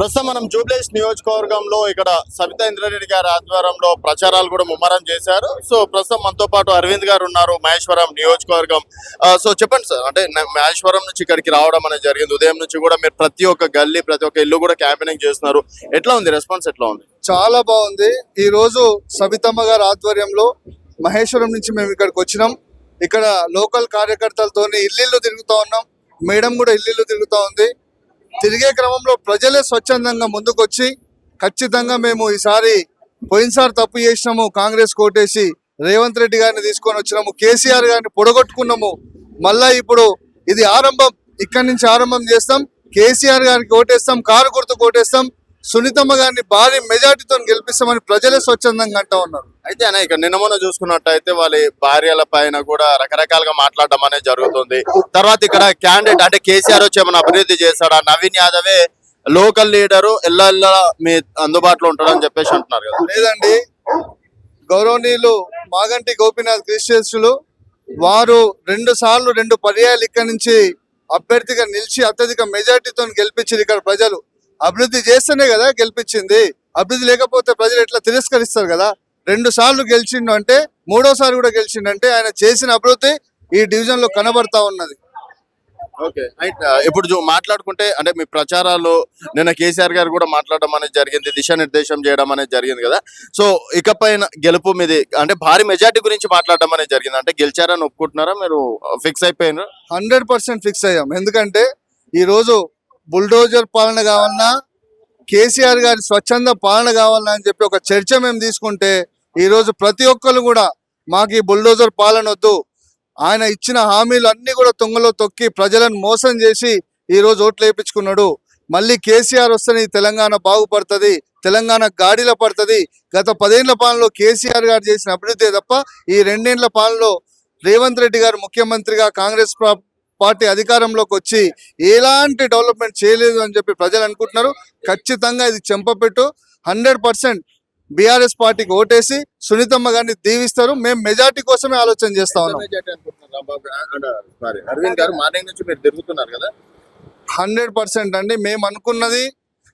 ప్రస్తుతం మనం జూబ్లీస్ నియోజకవర్గంలో ఇక్కడ సబితా ఇంద్రారెడ్డి గారి ఆధ్వర్యంలో ప్రచారాలు కూడా ముమ్మరం చేశారు. సో ప్రస్తుతం మనతో పాటు అరవింద్ గారు ఉన్నారు మహేశ్వరం నియోజకవర్గం. సో చెప్పండి సార్ అంటే మహేశ్వరం నుంచి ఇక్కడికి రావడం అనేది జరిగింది. ఉదయం నుంచి కూడా మీరు ప్రతి ఒక్క గల్లీ ప్రతి ఒక్క ఇల్లు కూడా క్యాంపెయినింగ్ చేస్తున్నారు. ఎట్లా ఉంది? రెస్పాన్స్ ఎట్లా ఉంది? చాలా బాగుంది. ఈ రోజు సబితమ్మ గారి ఆధ్వర్యంలో మహేశ్వరం నుంచి మేము ఇక్కడికి వచ్చినాం. ఇక్కడ లోకల్ కార్యకర్తలతో ఇల్లు తిరుగుతూ ఉన్నాం. మేడం కూడా ఇల్లు తిరుగుతూ ఉంది. తిరిగే క్రమంలో ప్రజలే స్వచ్ఛందంగా ముందుకొచ్చి ఖచ్చితంగా మేము ఈసారి పోయినసారి తప్పు చేసినాము కాంగ్రెస్ కోటేసి రేవంత్ రెడ్డి గారిని తీసుకొని వచ్చినాము కేసీఆర్ గారిని పొడగొట్టుకున్నాము. మళ్ళా ఇప్పుడు ఇది ఆరంభం ఇక్కడి నుంచి ఆరంభం చేస్తాం కేసీఆర్ గారికి ఓటేస్తాం కారు గుర్తు ఓటేస్తాం సునీతమ్మ గారిని భారీ మెజార్టీతో గెలిపిస్తామని ప్రజలే స్వచ్ఛందంగా అంటా ఉన్నారు. అయితే అనే ఇక్కడ నిన్న మొన్న చూసుకున్నట్టయితే వాళ్ళ భార్యల పైన కూడా రకరకాలుగా మాట్లాడడం అనేది జరుగుతుంది. తర్వాత ఇక్కడ క్యాండిడేట్ అంటే కేసీఆర్ వచ్చి ఏమైనా అభివృద్ధి చేశాడా? నవీన్ యాదవే లోకల్ లీడరు ఎల్ల మీ అందుబాటులో ఉంటాడని చెప్పేసి అంటున్నారు కదా. లేదండి. గౌరవనీయులు మాగంటి గోపీనాథ్ క్రిస్టియన్స్లు వారు రెండు సార్లు రెండు పర్యాయాలు ఇక్కడ నుంచి అభ్యర్థిగా నిలిచి అత్యధిక మెజార్టీతో గెలిపించారు ఇక్కడ ప్రజలు. అభివృద్ధి చేస్తేనే కదా గెలిపించింది. అభివృద్ధి లేకపోతే ప్రజలు ఎట్లా తిరస్కరిస్తారు కదా? రెండు సార్లు గెలిచిండు అంటే మూడోసారి కూడా గెలిచిండంటే ఆయన చేసిన అభివృద్ధి ఈ డివిజన్లో కనబడతా ఉన్నది. ఓకే. ఇప్పుడు చూ- మాట్లాడుకుంటే అంటే మీ ప్రచారాలు నిన్న కేసీఆర్ గారు కూడా మాట్లాడడం అనేది జరిగింది దిశానిర్దేశం చేయడం అనేది జరిగింది కదా. సో ఇకపైన గెలుపు మీది అంటే భారీ మెజార్టీ గురించి మాట్లాడడం అనేది జరిగింది. అంటే గెలిచారని ఒప్పుకుంటున్నారా మీరు? ఫిక్స్ అయిపోయినారు? హండ్రెడ్ పర్సెంట్ ఫిక్స్ అయ్యాం. ఎందుకంటే ఈ రోజు బుల్డోజర్ పాలన కావాలన్నా కేసీఆర్ గారి స్వచ్ఛంద పాలన కావాలన్నా అని చెప్పి ఒక చర్చ మేము తీసుకుంటే ఈ రోజు ప్రతి ఒక్కరు కూడా మాకు ఈ బుల్డోజర్ పాలన వద్దు. ఆయన ఇచ్చిన హామీలు అన్ని కూడా తుంగలో తొక్కి ప్రజలను మోసం చేసి ఈ రోజు ఓట్లు వేయించుకున్నాడు. మళ్ళీ కేసీఆర్ వస్తేనే ఈ తెలంగాణ బాగుపడుతుంది తెలంగాణ గాడిలో పడుతుంది. గత పదేళ్ళ పాలనలో కేసీఆర్ గారు చేసిన అభివృద్ధి తప్ప ఈ రెండేళ్ళ పాలనలో రేవంత్ రెడ్డి గారు ముఖ్యమంత్రిగా కాంగ్రెస్ పార్టీ అధికారంలోకి వచ్చి ఎలాంటి డెవలప్మెంట్ చేయలేదు అని చెప్పి ప్రజలు అనుకుంటున్నారు. ఖచ్చితంగా ఇది చెంపపెట్టు. హండ్రెడ్ పర్సెంట్ బీఆర్ఎస్ పార్టీకి ఓటేసి సునీతమ్మ గారిని దీవిస్తారు. మేము మెజార్టీ కోసమే ఆలోచన చేస్తా ఉన్నాం. అరవింద్ గారు మార్నింగ్ నుంచి మీరు తిరుగుతున్నారు కదా? హండ్రెడ్ పర్సెంట్ అండి. మేము అనుకున్నది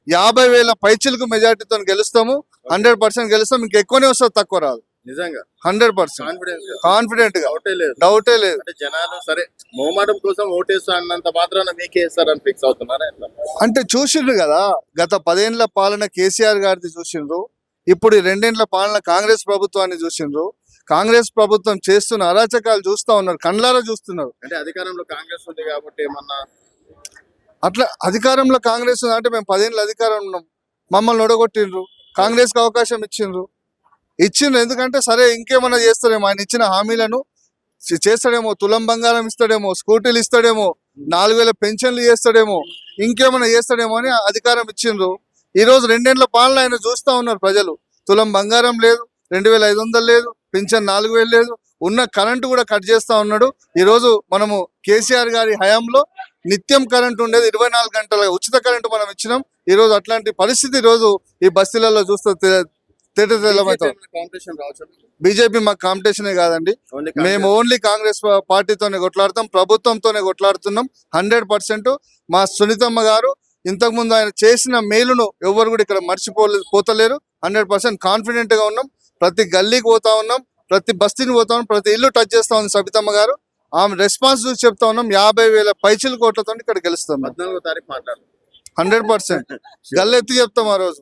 యాభై వేల పైచిలకు మెజార్టీతో గెలుస్తాము. హండ్రెడ్ పర్సెంట్ గెలుస్తాం. ఇంకా ఎక్కువనే వస్తుంది తక్కువ రాదు. నిజంగా. Hundred percent. కాన్ఫిడెన్స్ కాన్ఫిడెంట్గా. డౌటే లేదు. డౌటే లేదు. అంటే జనాలు సరే మోమాటం కోసం ఓటేస్తా అన్నంత మాత్రాన మీకే ఫిక్స్ అవుతున్నారా? అంటే చూసిండ్రు కదా గత పదేండ్ల పాలన కేసీఆర్ గారిది చూసిండ్రు ఇప్పుడు రెండేండ్ల పాలన కాంగ్రెస్ ప్రభుత్వాన్ని చూసిండ్రు. కాంగ్రెస్ ప్రభుత్వం చేస్తున్న అరాచకాలు చూస్తా ఉన్నారు కండ్లారా చూస్తున్నారు. అంటే అధికారంలో కాంగ్రెస్ ఉంది కాబట్టి ఏమన్నా? అట్లా అధికారంలో కాంగ్రెస్ ఉంది అంటే మేము పదేళ్ళు అధికారం ఉన్నాం. మమ్మల్ని ఒడగొట్టిండ్రు కాంగ్రెస్కి అవకాశం ఇచ్చిండ్రు. ఇచ్చిండ్రు. ఎందుకంటే సరే ఇంకేమన్నా చేస్తారేమో ఆయన ఇచ్చిన హామీలను చేస్తాడేమో. తులం బంగారం ఇస్తాడేమో స్కూటీలు ఇస్తాడేమో నాలుగు వేల పెన్షన్లు చేస్తాడేమో ఇంకేమైనా చేస్తాడేమో అని అధికారం ఇచ్చిండ్రు. ఈ రోజు రెండేళ్ళ పాలన ఆయన చూస్తా ఉన్నారు ప్రజలు. తులం బంగారం లేదు రెండు వేల ఐదు వందలు లేదు పింఛన్ నాలుగు వేలు లేదు ఉన్న కరెంటు కూడా కట్ చేస్తా ఉన్నాడు. ఈ రోజు మనము కేసీఆర్ గారి హయాంలో నిత్యం కరెంట్ ఉండేది ఇరవై నాలుగు గంటల ఉచిత కరెంటు మనం ఇచ్చినాం. ఈ రోజు అట్లాంటి పరిస్థితి ఈ రోజు ఈ బస్తీలలో చూస్తే తెల్లమవుతాం బీజేపీ మాకు కాంపిటీషనే కాదండి. మేము ఓన్లీ కాంగ్రెస్ పార్టీతోనే కొట్లాడతాం ప్రభుత్వంతోనే కొట్లాడుతున్నాం హండ్రెడ్ పర్సెంట్ మా సునీతమ్మ గారు ఇంతకు ముందు ఆయన చేసిన మేలును ఎవరు కూడా ఇక్కడ మర్చిపోలే పోతలేరు. హండ్రెడ్ పర్సెంట్ కాన్ఫిడెంట్గా ఉన్నాం. ప్రతి గల్లీకి పోతా ఉన్నాం ప్రతి బస్తీని పోతా ఉన్నాం ప్రతి ఇల్లు టచ్ చేస్తా ఉంది సబితమ్మ గారు. ఆమె రెస్పాన్స్ చూసి చెప్తా ఉన్నాం యాభై వేల పైచిల కోట్లతో ఇక్కడ గెలుస్తాం హండ్రెడ్ పర్సెంట్ గల్లెత్తి చెప్తాం ఆ రోజు.